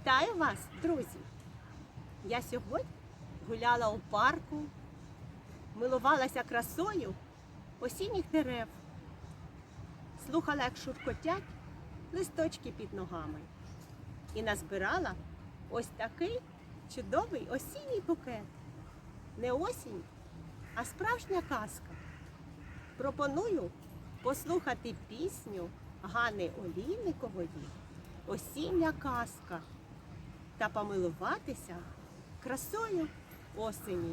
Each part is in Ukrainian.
Вітаю вас, друзі! Я сьогодні гуляла у парку, милувалася красою осінніх дерев, слухала, як шуркотять листочки під ногами і назбирала ось такий чудовий осінній букет. Не осінь, а справжня казка. Пропоную послухати пісню Гани Олійникової Осіння казка та помилуватися красою осені.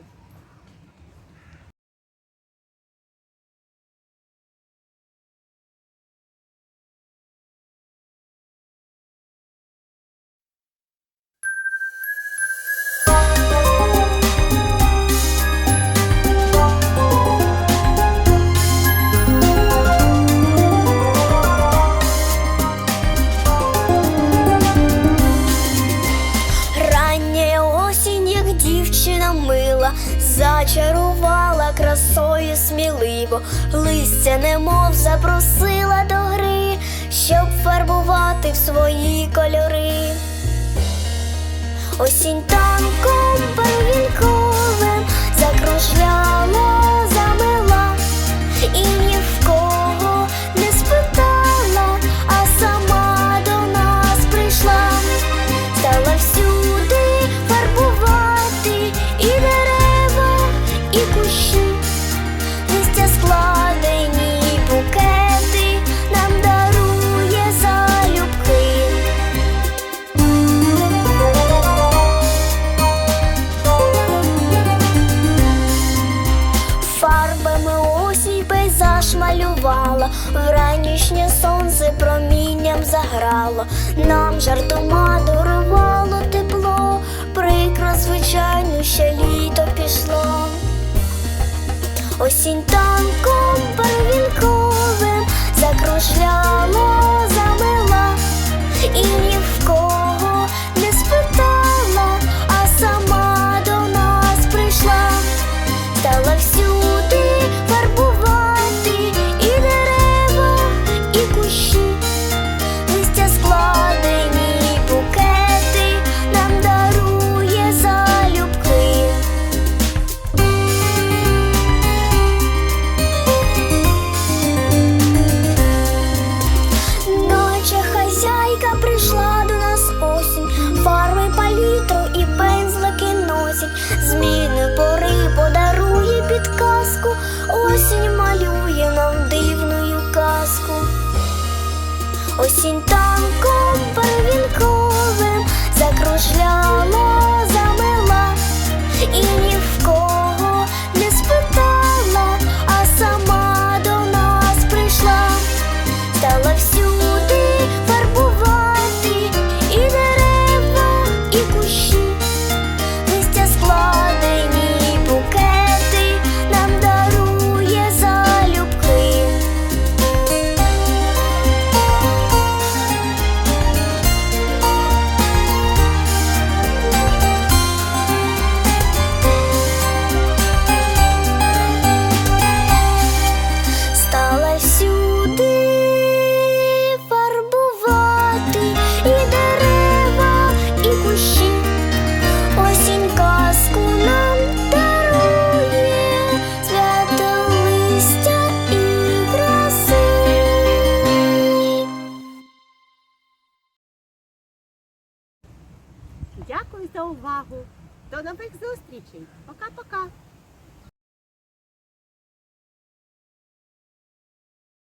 Зачарувала красою сміливо, листя немов запросила до гри, щоб фарбувати в свої кольори. Осінь танком перевінковим закружляла, заграло, нам жартома дарувало тепло, прикро, звичайно, ще літо пішло. Осінь танком первінковим закружляла, осінь малює нам дивною казку. Осінь танком увагу. До нових зустрічей. Пока-пока.